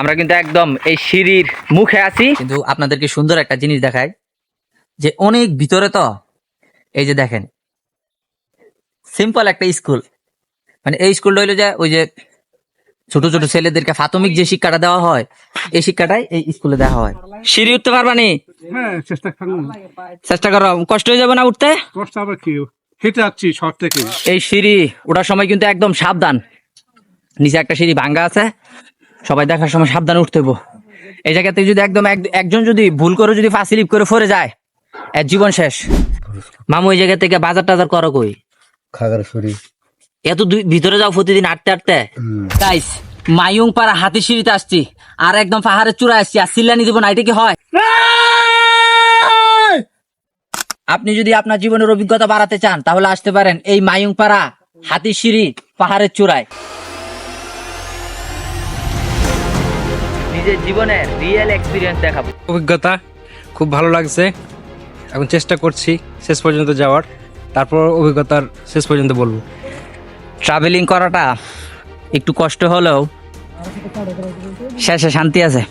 আমরা কিন্তু একদম এই সিঁড়ির মুখে আছি। কিন্তু আপনাদেরকে সুন্দর একটা জিনিস দেখায় যে অনেক ভিতরে তো এই যে দেখেন সিম্পল একটা স্কুল মানে এই স্কুলটা হইল যে ওই যে ছোট ছোট ছেলেদেরকে প্রাথমিক যে শিক্ষাটা দেওয়া হয় এই শিক্ষাটাই এই স্কুলে দেওয়া হয়। সিঁড়ি উঠতে পারবানি হ্যাঁ চেষ্টা করো কষ্ট হয়ে যাবে না উঠতে? কষ্ট আবার কি? হেঁটে যাচ্ছি শহর থেকে। এই সিঁড়ি ওঠার সময় কিন্তু একদম সাবধান। নিচে একটা সিঁড়ি ভাঙ্গা আছে। সবাই দেখার সময় সাবধানে উঠতে হইবো। এই জায়গাতে যদি একদম একজন যদি ভুল করে যদি ফাঁসিলিপ করে ফরে যায় এর জীবন শেষ। মামু এই জায়গা থেকে বাজার টাজার করো কই? খাগড়াছড়ি। এত ভিতরে যাও প্রতিদিন আটতে আটতে গাইস মায়ুং পাড়া হাতি সিঁড়িতে আসছি। আর একদম পাহাড়ের চূড়া আসছি। আর সিল্লানি দিব না এটা কি হয়? আপনি যদি আপনার জীবনের অভিজ্ঞতা বাড়াতে চান তাহলে আসতে পারেন এই মায়ুং পাড়া হাতি সিঁড়ি পাহাড়ের চূড়ায়। নিজের জীবনের রিয়েল এক্সপিরিয়েন্স দেখাবো। অভিজ্ঞতা খুব ভালো লাগছে। এখন চেষ্টা করছি শেষ পর্যন্ত যাওয়ার। তারপর অভিজ্ঞতার শেষ পর্যন্ত বলব। ট্রাভেলিং করাটা একটু কষ্ট হলেও শেষে শান্তি আছে।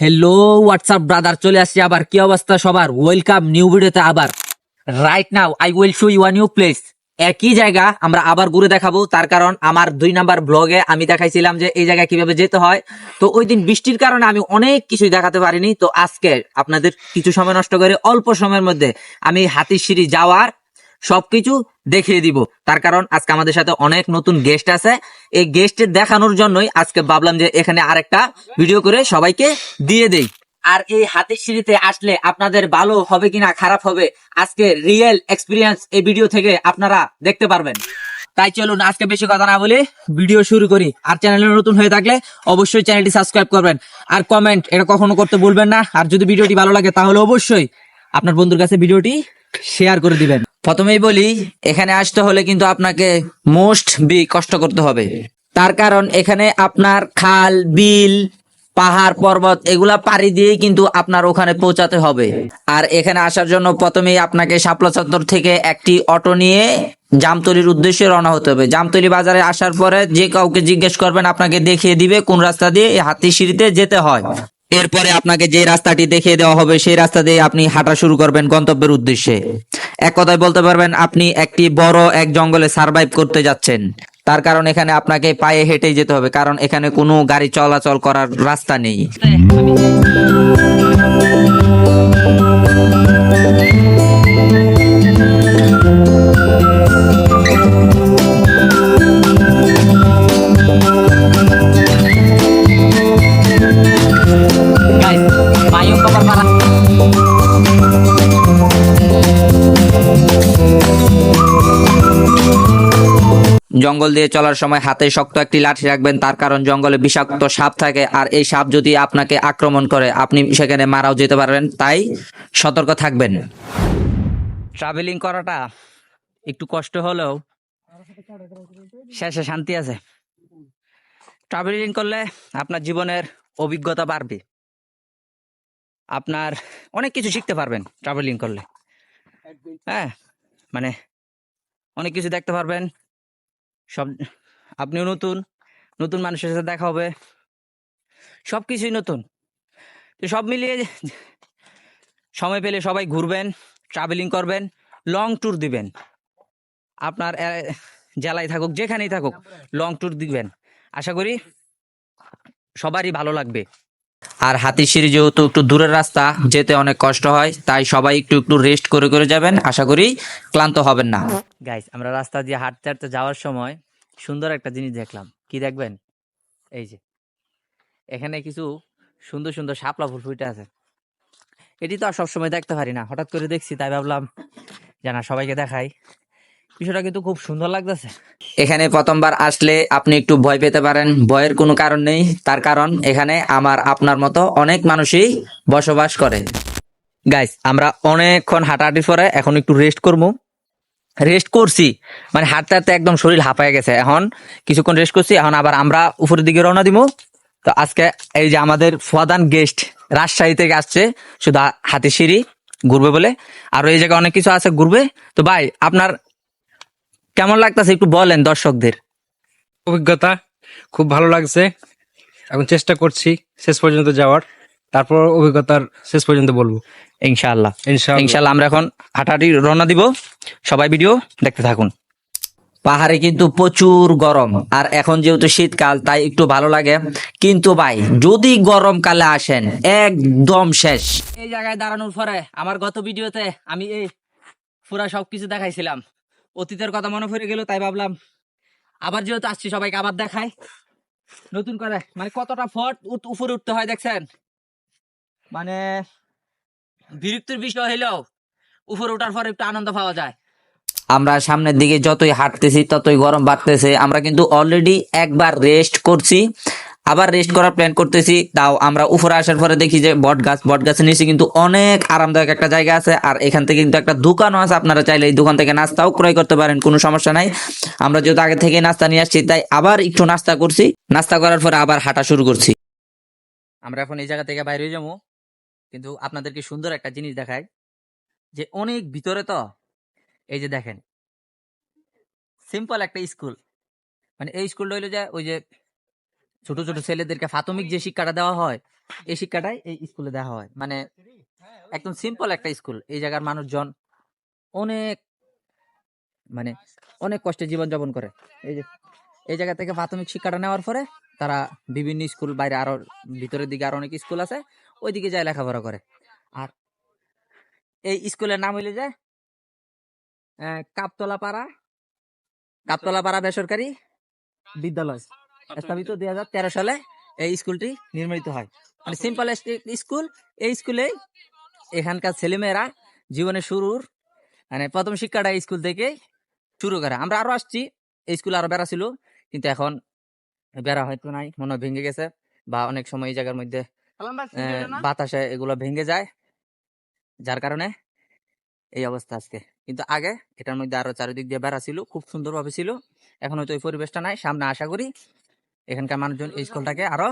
হ্যালো হোয়াটসঅ্যাপ ব্রাদার চলে আসছি আবার। কি অবস্থা সবার? ওয়েলকাম নিউ ভিডিওতে আবার। Right now I will show you new place একই জায়গা আমরা আবার ঘুরে দেখাবো। তার কারণ আমার দুই নাম্বার ব্লগে আমি দেখাইছিলাম যে এই জায়গায় কীভাবে যেতে হয়। তো ওই দিন বৃষ্টির কারণে আমি অনেক কিছুই দেখাতে পারিনি। তো আজকে আপনাদের কিছু সময় নষ্ট করে অল্প সময়ের মধ্যে আমি হাতির সিঁড়ি যাওয়ার সবকিছু দেখিয়ে দিব। তার কারণ আজকে আমাদের সাথে অনেক নতুন গেস্ট আছে। এই গেস্টের দেখানোর জন্যই আজকে ভাবলাম যে এখানে আরেকটা ভিডিও করে সবাইকে দিয়ে দেই। আর এই হাতির সিঁড়িতে আসলে আপনাদের ভালো হবে কিনা, খারাপ হবে, আজকে রিয়েল এক্সপিরিয়েন্স এই ভিডিও থেকে আপনারা দেখতে পারবেন। তাই চলুন আজকে বেশি কথা না বলে ভিডিও শুরু করি। আর চ্যানেলে নতুন হয়ে থাকলে অবশ্যই চ্যানেলটি সাবস্ক্রাইব করবেন। আর কমেন্ট এটা কখনো করতে ভুলবেন না। আর যদি ভিডিওটি ভালো লাগে, তাহলে অবশ্যই আপনার বন্ধুর কাছে ভিডিওটি শেয়ার করে দিবেন। প্রথমেই বলি, এখানে আসতে হলে কিন্তু আপনাকে মোস্ট বি কষ্ট করতে হবে। তার কারণ এখানে আপনার খাল, বিল পাহাড়, পর্বত, এগুলা পাড়ি দিয়েই কিন্তু আপনার ওখানে পৌঁছাতে হবে। আর এখানে আসার জন্য প্রথমেই আপনাকে শাপলা চত্বর থেকে একটি অটো নিয়ে জামতলির উদ্দেশ্যে রওনা হতে হবে। জামতলি বাজারে আসার পরে যে কাউকে জিজ্ঞেস করবেন, আপনাকে দেখিয়ে দিবে কোন রাস্তা দিয়ে হাতির সিঁড়িতে যেতে হয়। এরপরে আপনাকে যে রাস্তাটি দেখিয়ে দেওয়া হবে, সেই রাস্তা দিয়ে আপনি হাঁটা শুরু করবেন গন্তব্যের উদ্দেশ্যে। এক কথায় বলতে পারবেন, আপনি একটি বড় এক জঙ্গলে সার্ভাইভ করতে যাচ্ছেন। তার কারণ এখানে আপনাকে পায়ে হেঁটেই যেতে হবে, কারণ এখানে কোনো গাড়ি চলাচল করার রাস্তা নেই। জঙ্গল দিয়ে চলার সময় হাতে শক্ত একটি লাঠি রাখবেন, তার কারণ জঙ্গলে বিষাক্ত সাপ থাকে, আর এই সাপ যদি আপনাকে আক্রমণ করে, আপনি সেখানে মারাও যেতে পারবেন, তাই সতর্ক থাকবেন। ট্রাভেলিং করাটা একটু কষ্ট হলেও শেষে শান্তি আছে। ট্রাভেলিং করলে আপনার জীবনের অভিজ্ঞতা বাড়বে। আপনার অনেক কিছু শিখতে পারবেন ট্রাভেলিং করলে। হ্যাঁ মানে অনেক কিছু দেখতে পারবেন। সব আপনিও নতুন নতুন মানুষের সাথে দেখা হবে। সব কিছুই নতুন। তো সব মিলিয়ে সময় পেলে সবাই ঘুরবেন ট্রাভেলিং করবেন লং ট্যুর দিবেন। আপনার জেলায় থাকুক, যেখানেই থাকুক লং ট্যুর দিবেন। আশা করি সবারই ভালো লাগবে। আর হাতির সিঁড়ি যেহেতু একটু দূরের রাস্তা, যেতে অনেক কষ্ট হয়, তাই সবাই একটু একটু রেস্ট করে করে যাবেন। আশা করি ক্লান্ত হবেন না। গাইস আমরা রাস্তা দিয়ে হাঁটতে হাঁটতে যাওয়ার সময় সুন্দর একটা জিনিস দেখলাম। কি দেখবেন? এই যে, এখানে কিছু সুন্দর সুন্দর শাপলা ফুল ফুটে আছে। এটি তো আর সবসময় দেখতে পারি না। হঠাৎ করে দেখছি, তাই ভাবলাম জানা সবাইকে দেখাই। বিষয়টা কিন্তু খুব সুন্দর লাগতেছে। এখানে প্রথমবার আসলে আপনি একটু ভয় পেতে পারেন। ভয়ের কোনো কারণ নেই। তার কারণ, এখানে আমার আপনার মতো অনেক মানুষই বসবাস করে। গাইস আমরা অনেকক্ষণ হাঁটাহাঁটির পরে এখন একটু রেস্ট করব। রেস্ট করছি। মানে হাঁটতে হাঁটতে একদম শরীর হাঁপায় গেছে। এখন কিছুক্ষণ রেস্ট করছি। এখন আবার আমরা উপরের দিকে রওনা দিব। তো আজকে এই যে আমাদের প্রধান গেস্ট রাজশাহী থেকে আসছে শুধু হাতিশিরি, ঘুরবে বলে। আর এই জায়গায় অনেক কিছু আছে ঘুরবে। তো ভাই, আপনার কেমন লাগতেছে একটু বলেন দর্শকদের? অভিজ্ঞতা খুব ভালো লাগছে। এখন চেষ্টা করছি শেষ পর্যন্ত যাওয়ার। তারপর অভিজ্ঞতার শেষ পর্যন্ত বলব। ইনশাআল্লাহ। ইনশাআল্লাহ। আমরা এখন হাঁটাহাঁটি রওনা দিব। সবাই ভিডিও দেখতে থাকুন। পাহাড়ে কিন্তু প্রচুর গরম। আর এখন যেহেতু শীতকাল তাই একটু ভালো লাগে। কিন্তু ভাই যদি গরমকালে আসেন একদম শেষ। এই জায়গায় দাঁড়ানোর পরে আমার গত ভিডিওতে আমি এই পুরা সবকিছু দেখাইছিলাম। অতীতের কথা মনে পড়ে গেল, তাই ভাবলাম আবার যেহেতু আসছি, সবাইকে আবার দেখাই। নতুন করে মানে কতটা ফট উপরে উঠতে হয় দেখছেন? মানে বিরক্তির বিষয় হইলেও উপরে ওঠার পর একটু আনন্দ পাওয়া যায়। আমরা সামনের দিকে যতই হাঁটতেছি, ততই গরম বাড়তেছে। আমরা কিন্তু অলরেডি একবার রেস্ট করছি। আবার রেস্ট করার প্ল্যান করতেছি। তাও আমরা উপরে আসার পরে দেখি যে বট গাছ, বট গাছের নিচে কিন্তু অনেক আরামদায়ক একটা জায়গা আছে। আর এখান থেকে কিন্তু একটা দোকানও আছে, আপনারা চাইলে এই দোকান থেকে নাস্তাও ক্রয় করতে পারেন, কোনো সমস্যা নাই। আমরা যেহেতু আগে থেকে নাস্তা নিয়ে আসছি, তাই আবার একটু নাস্তা করছি। নাস্তা করার পরে আবার হাঁটা শুরু করছি। আমরা এখন এই জায়গা থেকে বাইরে যাব। কিন্তু আপনাদেরকে সুন্দর একটা জিনিস দেখায় যে অনেক ভিতরে তো, এই যে দেখেন সিম্পল একটা স্কুল মানে এই স্কুলটা হইল যে ওই যে ছোট ছোট ছেলেদেরকে প্রাথমিক যে শিক্ষাটা দেওয়া হয় এই শিক্ষাটাই এই স্কুলে দেওয়া হয়। মানে একদম সিম্পল একটা স্কুল। এই জায়গার মানুষজন অনেক মানে অনেক কষ্টে জীবনযাপন করে। এই যে এই জায়গা থেকে প্রাথমিক শিক্ষাটা নেওয়ার পরে তারা বিভিন্ন স্কুল বাইরে আরও ভিতরের দিকে আরও অনেক স্কুল আছে ওইদিকে যায় লেখাপড়া করে। আর এই স্কুলের নাম হইলে যে আহ, কাপতলা পাড়া কাপতলা পাড়া বেসরকারি বিদ্যালয়। স্থাপিত দুই হাজার তেরো সালে এই স্কুলটি নির্মিত হয়। মানে সিম্পল স্কুল এই স্কুলে এখানকার ছেলেমেয়েরা জীবনের শুরুর মানে প্রথম শিক্ষাটা এই স্কুল থেকে শুরু করে। আমরা আরও আসছি এই স্কুল আরও বেড়া ছিল কিন্তু এখন বেড়া হয়তো নাই মনে ভেঙে গেছে বা অনেক সময় এই জায়গার মধ্যে বাতাসে এগুলো ভেঙে যায় যার কারণে এই অবস্থা আজকে। কিন্তু আগে এটার মধ্যে আরও চারিদিক দিয়ে বেড়া ছিল খুব সুন্দরভাবে ছিল। এখন হয়তো ওই পরিবেশটা নাই সামনে আশা করি এখানকার মানুষজন এই স্কুলটাকে আরও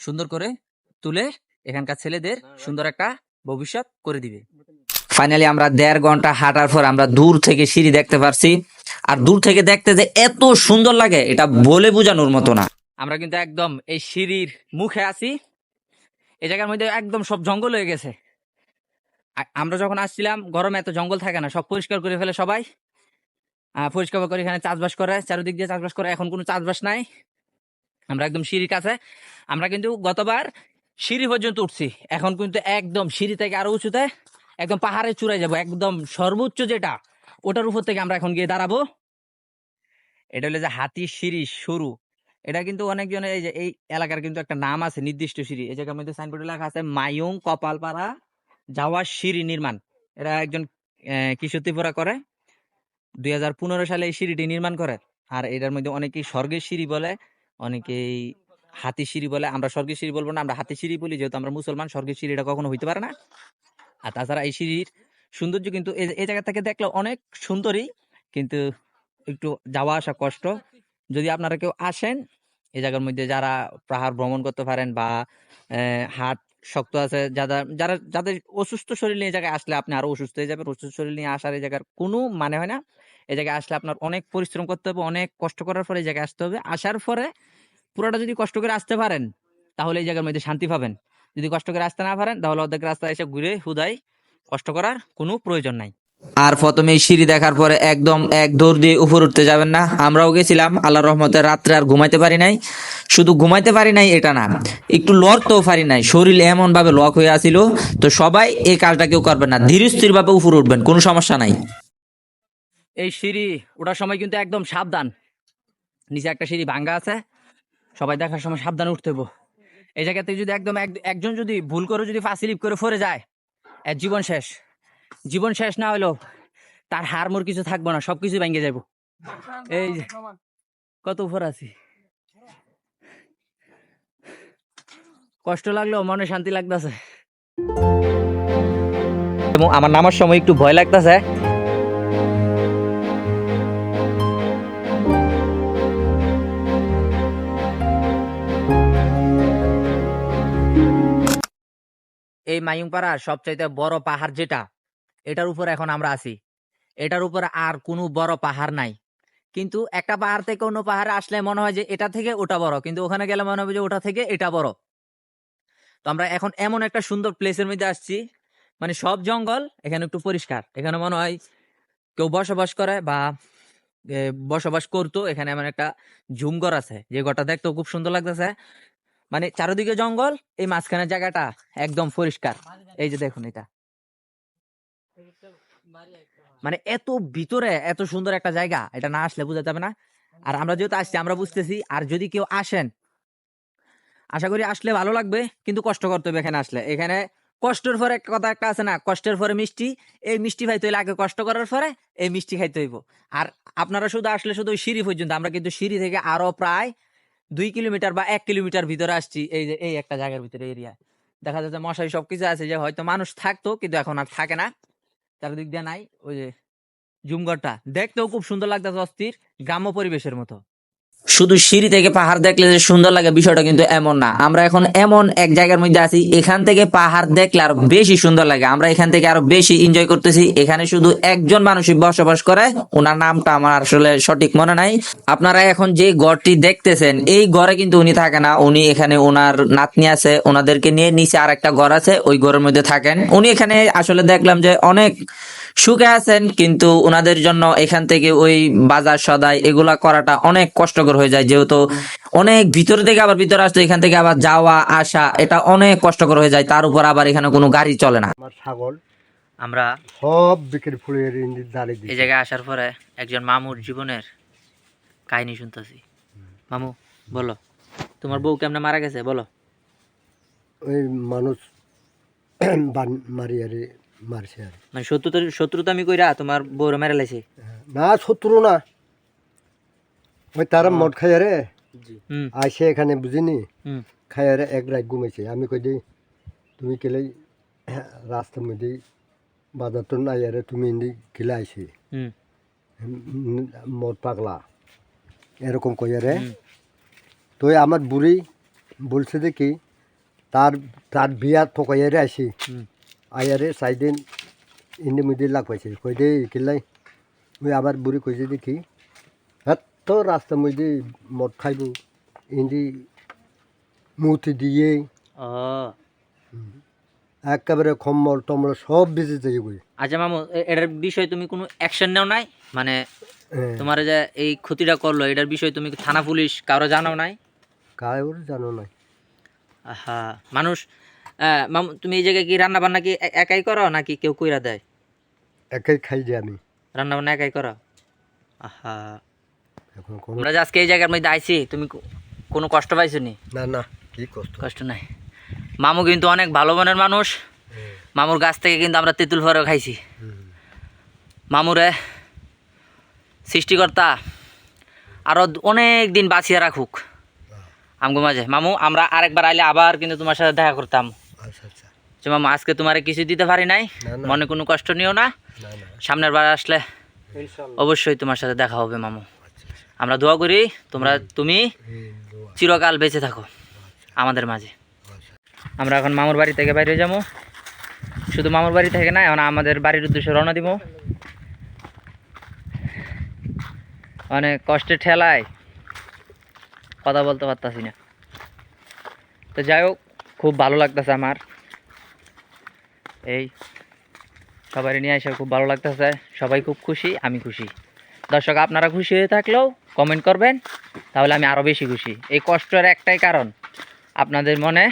সুন্দর করে তুলে এখানকার ছেলেদের সুন্দর একটা ভবিষ্যৎ করে দিবে। ফাইনালি আমরা দেড় ঘণ্টা হাঁটার পর আমরা দূর থেকে সিঁড়ি দেখতে পারছি। আর দূর থেকে দেখতে যে এত সুন্দর লাগে, এটা বলে বোঝানোর মতো না। আমরা কিন্তু একদম এই সিঁড়ির মুখে আছি। এই জায়গার মধ্যে একদম সব জঙ্গল হয়ে গেছে। আমরা যখন আসছিলাম, গরমে এত জঙ্গল থাকে না, সব পরিষ্কার করে ফেলে সবাই। পরিষ্কার করে এখানে চাষবাস করে, চারিদিক দিয়ে চাষবাস করে, এখন কোনো চাষবাস নাই। আমরা একদম সিঁড়ির কাছে। আমরা কিন্তু গতবার সিঁড়ি পর্যন্ত উঠছি। এখন কিন্তু একদম সিঁড়ি থেকে আরও উঁচুতে একদম পাহাড়ে চূড়ায় যাব। একদম সর্বোচ্চ যেটা, ওটার উপর থেকে আমরা এখন গিয়ে দাঁড়াবো। এটা হলো যে হাতি সিঁড়ি শুরু। এটা কিন্তু অনেকজনের এই যে, এই এলাকার কিন্তু একটা নাম আছে, নির্দিষ্ট সিঁড়ি। এই জায়গার মধ্যে সাইনবোর্ডে লেখা আছে, মায়ং কপালপাড়া যাওয়ার সিঁড়ি নির্মাণ। এটা একজন কিশোর ত্রিপুরা করে। দুই হাজার পনেরো সালে এই সিঁড়িটি নির্মাণ করে। আর এটার মধ্যে অনেকেই স্বর্গের সিঁড়ি বলে। অনেকেই হাতি সিঁড়ি বলে, আমরা স্বর্গের সিঁড়ি বলব না, আমরা হাতি সিঁড়ি বলি, যেহেতু আমরা মুসলমান স্বর্গের সিঁড়িটা কখনো হইতে পারে না। আর তাছাড়া এই সিঁড়ির সৌন্দর্য কিন্তু এই জায়গা থেকে দেখলে অনেক সুন্দরই, কিন্তু একটু যাওয়া আসা কষ্ট। যদি আপনারা কেউ আসেন এই জায়গার মধ্যে যারা পাহাড় ভ্রমণ করতে পারেন বা হাট শক্ত আছে, যারা যারা, যাদের অসুস্থ শরীর নিয়ে জায়গায় আসলে আপনি আরও অসুস্থ হয়ে যাবেন, অসুস্থ শরীর নিয়ে আসার এই জায়গার কোনো মানে হয় না। এই জায়গায় আসলে আপনার অনেক পরিশ্রম করতে হবে, অনেক কষ্ট করার পরে এই জায়গায় আসতে হবে। আসার পরে পুরোটা যদি কষ্ট করে আসতে পারেন তাহলে এই জায়গার মধ্যে শান্তি পাবেন। যদি কষ্ট করে আসতে না পারেন তাহলে অর্ধেক রাস্তা এসে ঘুরে হুদাই কষ্ট করার কোনো প্রয়োজন নাই। আর প্রথমে এই সিঁড়ি দেখার পরে একদম এক দৌড় দিয়ে উপর উঠতে যাবেন না। আমরাও গেছিলাম আল্লাহ রহমতে রাত্রে আর ঘুমাইতে পারি নাই। শুধু ঘুমাইতে পারি নাই এটা না একটু লড়তেও পারি নাই। শরীর এমনভাবে লক হয়ে আছিল তো সবাই এই কাজটা কেউ করবেন না। ধীর স্থির ভাবে উপরে উঠবেন কোনো সমস্যা নাই। এই সিঁড়ি ওঠার সময় কিন্তু একদম সাবধান। নিচে একটা সিঁড়ি ভাঙ্গা আছে সবাই দেখার সময় সাবধানে উঠতে হইব। এই জায়গাতে যদি একদম একজন যদি ভুল করে যদি ফাঁসিলিপ করে ফরে যায়, এর জীবন শেষ। জীবন শেষ না হলেও তার হার মোর কিছু থাকব না সবকিছু ভেঙে যাব এই কত উপর আছি? কষ্ট লাগলেও মনে শান্তি লাগতেছে। এবং আমার নামার সময় একটু ভয় লাগতেছে। এই মায়ুংপাড়ার সবচাইতে বড় পাহাড় যেটা, এটার উপর এখন আমরা আছি। এটার উপর আর কোনো বড় পাহাড় নাই। কিন্তু একটা পাহাড় থেকে অন্য পাহাড়ে আসলে মনে হয় যে এটা থেকে ওটা বড়, কিন্তু ওখানে গেলে মনে হবে যে ওটা থেকে এটা বড়। তো আমরা এখন এমন একটা সুন্দর প্লেসের মধ্যে আসছি মানে সব জঙ্গল এখানে একটু পরিষ্কার। এখানে মনে হয় কেউ বসবাস করে বা বসবাস করতো। এখানে এমন একটা ঝুমঘর আছে, যে ঘরটা দেখতেও খুব সুন্দর লাগতেছে। মানে চারিদিকে জঙ্গল, এই মাঝখানের জায়গাটা একদম পরিষ্কার। এই যে দেখুন এটা। মানে এত ভিতরে এত সুন্দর একটা জায়গা, এটা না আসলে বোঝা যাবে না। আর আমরা যেহেতু আসছি, আমরা বুঝতেছি, আর যদি কেউ আসেন, আশা করি আসলে ভালো লাগবে, কিন্তু কষ্ট করতে হবে এখানে আসলে। এখানে কষ্টের পরে একটা কথা একটা আছে না, কষ্টের পরে মিষ্টি, এই মিষ্টি খাইতে হইলে আগে কষ্ট করার পরে এই মিষ্টি খাইতে হইব। আর আপনারা শুধু আসলে শুধু সিঁড়ি পর্যন্ত, আমরা কিন্তু সিঁড়ি থেকে আরও প্রায় দুই কিলোমিটার বা এক কিলোমিটার ভিতরে আসছি, এই যে, এই একটা জায়গার ভিতরে এরিয়া দেখা যাচ্ছে মশারি সবকিছু আছে যে, হয়তো মানুষ থাকতো, কিন্তু এখন আর থাকে না। তার দিক দিয়ে নাই, ওই যে, জুমঘরটা। দেখতেও খুব সুন্দর লাগতো অস্থির, গ্রাম্য পরিবেশের মতো। শুধু সিঁড়ি থেকে পাহাড় দেখলে যে সুন্দর লাগে বিষয়টা কিন্তু এমন না। আমরা এখন এমন এক জায়গার মধ্যে আছি, এখান থেকে পাহাড় দেখলে আরও বেশি সুন্দর লাগে। আমরা এখান থেকে আরও বেশি এনজয় করতেছি। এখানে শুধু একজন মানুষই বসবাস করে ওনার নামটা আমার আসলে সঠিক মনে নাই। আপনারা এখন যে ঘরটি দেখতেছেন, এই ঘরে কিন্তু উনি থাকে না। উনি এখানে ওনার নাতনি আছে ওনাদেরকে নিয়ে নিচে আর একটা ঘর আছে, ওই ঘরের মধ্যে থাকেন। উনি এখানে আসলে দেখলাম যে অনেক সুখে আছেন কিন্তু ওনাদের জন্য এখান থেকে ওই বাজার সদাই এগুলা করাটা অনেক কষ্টকর হয়ে যায় যেহেতু অনেক ভিতর থেকে আবার ভিতরে আসতো এখান থেকে আবার যাওয়া আসা এটা অনেক কষ্টকর হয়ে যায় তার উপর আবার এখানে কোনো গাড়ি চলে না। আমার ছাগল আমরা সব বিক্রি ফুলের এই জায়গায় আসার পরে একজন মামুর জীবনের কাহিনী শুনতেছি। মামু বলো তোমার বউ কেমনে মারা গেছে বলো। ওই মানুষ বান- মারি আরে মারছে আর। মানে শত্রুতা শত্রুতা আমি কইরা তোমার বউরে মেরে লাইছে? না শত্রু না। ওই তারা মদ খাই রে। আইসে এখানে বুঝিনি? হুম। খাই রে এক রাত ঘুমাইছে। আমি কই দিই তুমি কেলে রাস্তার মধ্যে বাজার তো নাই আরে তুমি ইন্দি খেলে আইসি? হুম। মদ পাগলা। এরকম কই রে। তো আমার বুড়ি বলছে দেখি তার তার বিয়া ঠকাইয়ারে আইসি। হুম। আয়ারে সাইদিন ইন্দি মুদি লাগ পাইছে। কই দে কিলাই ওই আবার বুড়ি কইছে দেখি এত রাস্তা মধ্যে মদ খাইব ইন্দি মুতি দিয়ে। একেবারে খম্বল টম্বল সব বেঁচে যাই বই আচ্ছা মামু এটার বিষয়ে তুমি কোনো অ্যাকশন নেও নাই? মানে তোমার যে এই ক্ষতিটা করল এটার বিষয়ে তুমি থানা পুলিশ কারও জানাও নাই? কার জানো নাই। আহা মানুষ মামু তুমি এই জায়গায় কি রান্না বান্না কি একাই করো নাকি কেউ কইরা দেয়? একাই খাই যে আমি। রান্না বান্না একাই করো? আহা। আমরা যে আজকে এই জায়গার মধ্যে আইছি তুমি কোনো কষ্ট পাইছো নি না না কি কষ্ট? কষ্ট নাই। মামু কিন্তু অনেক ভালো মনের মানুষ। মামুর গাছ থেকে কিন্তু আমরা তেঁতুল ফলও খাইছি। মামুরে সৃষ্টিকর্তা আরও অনেক দিন বাঁচিয়ে রাখুক। আমগো মাঝে। মামু আমরা আরেকবার আইলে আবার কিন্তু তোমার সাথে দেখা করতাম। আচ্ছা আচ্ছা। যে আজকে তোমারে কিছু দিতে পারি নাই? মনে কোনো কষ্ট নিও না? না না। সামনের বার আসলে অবশ্যই তোমার সাথে দেখা হবে মামু। আচ্ছা আমরা দোয়া করি তোমরা তুমি চিরকাল বেঁচে থাকো আমাদের মাঝে। আচ্ছা। আমরা এখন মামুর বাড়ি থেকে বাইরে যাব। শুধু মামুর বাড়ি থেকে না এখন আমাদের বাড়ির উদ্দেশ্যে রওনা দিব। অনেক কষ্টের ঠেলায় কথা বলতে পারতাছি না। তো যাই হোক খুব ভালো লাগতেছে আমার। এই সবাই নিয়ে এসে খুব ভালো লাগতেছে। সবাই খুব খুশি, আমি খুশি। দর্শক, আপনারা খুশি হয়ে থাকলেও কমেন্ট করবেন, তাহলে আমি আরও বেশি খুশি। এই কষ্টের একটাই কারণ, আপনাদের মনে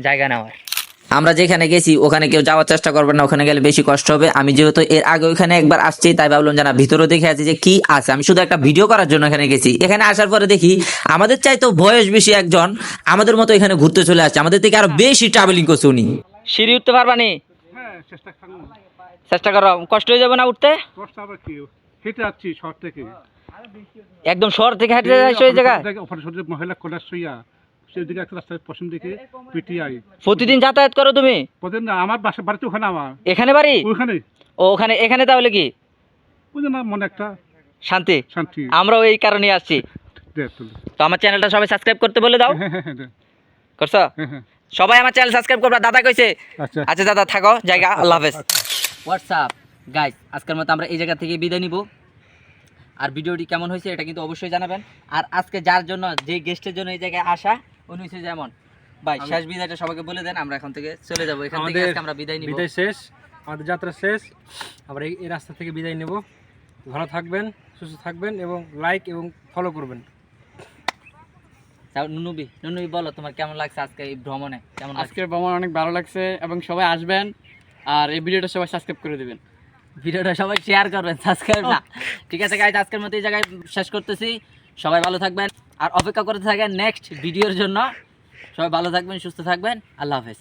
জায়গা নেওয়ার। আমরা যেখানে গেছি ওখানে কেউ যাওয়ার চেষ্টা করবেন না ওখানে গেলে বেশি কষ্ট হবে। আমি যেহেতু এর আগে ওইখানে একবার আসছি তাই ভাবলাম জানা ভিতরে দেখে আছি যে কি আছে। আমি শুধু একটা ভিডিও করার জন্য এখানে গেছি। এখানে আসার পরে দেখি আমাদের চাইতেও বয়স বেশি একজন আমাদের মতো এখানে ঘুরতে চলে আসছে। আমাদের থেকে আরও বেশি ট্রাভেলিং করছে উনি। সিঁড়ি উঠতে পারবা নি? হ্যাঁ চেষ্টা করো। কষ্ট হয়ে যাবে না উঠতে? কষ্ট আবার কি? হেঁটে যাচ্ছি শহর থেকে। একদম শহর থেকে হেঁটে যাচ্ছ ওই জায়গায়? মহিলা শুইয়া সেদিকে একটা রাস্তায় পশ্চিম দিকে পিটিআই প্রতিদিন যাতায়াত করো তুমি? প্রতিদিন না আমার বাসা বাড়িতে ওখানে আমার। এখানে বাড়ি? ওইখানে। ও ওখানে এখানে তাহলে কি? ওই যে না মনে একটা শান্তি। শান্তি। আমরাও এই কারণে আসছি। তো আমার চ্যানেলটা সবাই সাবস্ক্রাইব করতে বলে দাও। হ্যাঁ হ্যাঁ হ্যাঁ। করছ? সবাই আমার চ্যানেল সাবস্ক্রাইব করবা দাদা কইছে আচ্ছা। আচ্ছা দাদা থাকো জায়গা আল্লাহ হাফেজ। হোয়াটসঅ্যাপ গাইস আজকের মতো আমরা এই জায়গা থেকে বিদায় নিব। আর ভিডিওটি কেমন হয়েছে এটা কিন্তু অবশ্যই জানাবেন। আর আজকে যার জন্য যে গেস্টের জন্য এই জায়গায় আসা উনি হচ্ছে যেমন ভাই শেষ বিদায়টা সবাইকে বলে দেন আমরা এখন থেকে চলে যাব। এখান থেকে আজকে আমরা বিদায় নিব। বিদায় শেষ আমাদের যাত্রা শেষ। এই এই রাস্তা থেকে বিদায় নেব। ভালো থাকবেন সুস্থ থাকবেন এবং লাইক এবং ফলো করবেন। নুনুবি নুনুবি বলো তোমার কেমন লাগছে আজকে এই ভ্রমণে? কেমন আজকের ভ্রমণ অনেক ভালো লাগছে এবং সবাই আসবেন। আর এই ভিডিওটা সবাই সাবস্ক্রাইব করে দিবেন। ভিডিওটা সবাই শেয়ার করবেন সাবস্ক্রাইব না। ঠিক আছে গাইজ আজকের মতো এই জায়গায় শেষ করতেছি। সবাই ভালো থাকবেন। আর অপেক্ষা করতে থাকেন নেক্সট ভিডিওর জন্য। সবাই ভালো থাকবেন, সুস্থ থাকবেন। আল্লাহ হাফেজ।